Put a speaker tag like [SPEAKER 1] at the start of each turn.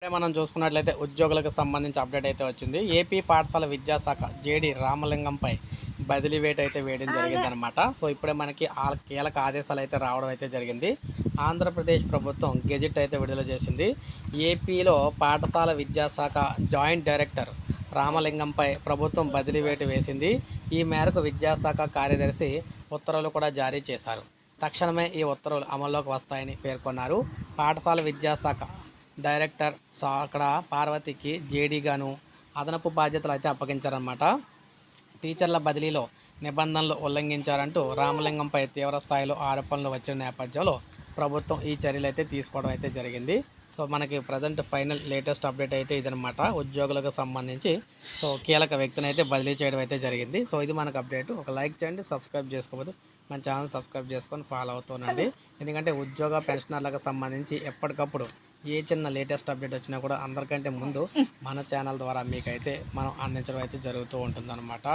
[SPEAKER 1] ఇప్పుడే మనం చూసుకున్నట్లయితే ఉద్యోగులకు సంబంధించి అప్డేట్ అయితే వచ్చింది. ఏపీ పాఠశాల విద్యాశాఖ జేడి రామలింగంపై బదిలీ వేట అయితే వేయడం జరిగిందనమాట సో ఇప్పుడే మనకి ఆ కీలక ఆదేశాలు అయితే రావడం అయితే జరిగింది. ఆంధ్రప్రదేశ్ ప్రభుత్వం గెజిట్ అయితే విడుదల చేసింది. ఏపీలో పాఠశాల విద్యాశాఖ జాయింట్ డైరెక్టర్ రామలింగంపై ప్రభుత్వం బదిలీ వేటు వేసింది. ఈ మేరకు విద్యాశాఖ కార్యదర్శి ఉత్తర్వులు కూడా జారీ చేశారు. తక్షణమే ఈ ఉత్తర్వులు అమల్లోకి వస్తాయని పేర్కొన్నారు. పాఠశాల విద్యాశాఖ డైరెక్టర్ సో అక్కడ పార్వతికి జేడీగాను అదనపు బాధ్యతలు అయితే అప్పగించారన్నమాట. టీచర్ల బదిలీలో నిబంధనలు ఉల్లంఘించారంటూ రామలింగంపై తీవ్ర స్థాయిలో ఆరోపణలు వచ్చిన నేపథ్యంలో ప్రభుత్వం ఈ చర్యలు అయితే తీసుకోవడం అయితే జరిగింది. సో మనకి ప్రజెంట్ ఫైనల్ లేటెస్ట్ అప్డేట్ అయితే ఇదనమాట ఉద్యోగులకు సంబంధించి. సో కీలక వ్యక్తిని అయితే బదిలీ చేయడం అయితే జరిగింది. సో ఇది మనకు అప్డేట్ ఒక లైక్ చేయండి సబ్స్క్రైబ్ చేసుకోవద్దు మన ఛానల్ సబ్స్క్రైబ్ చేసుకొని ఫాలో అవుతుండండి ఎందుకంటే ఉద్యోగ పెన్షనర్లకు సంబంధించి ఎప్పటికప్పుడు ఏ చిన్న లేటెస్ట్ అప్డేట్ వచ్చినా కూడా అందరికంటే ముందు మన ఛానల్ ద్వారా మీకైతే మనం అందించడం అయితే జరుగుతూ ఉంటుందన్నమాట.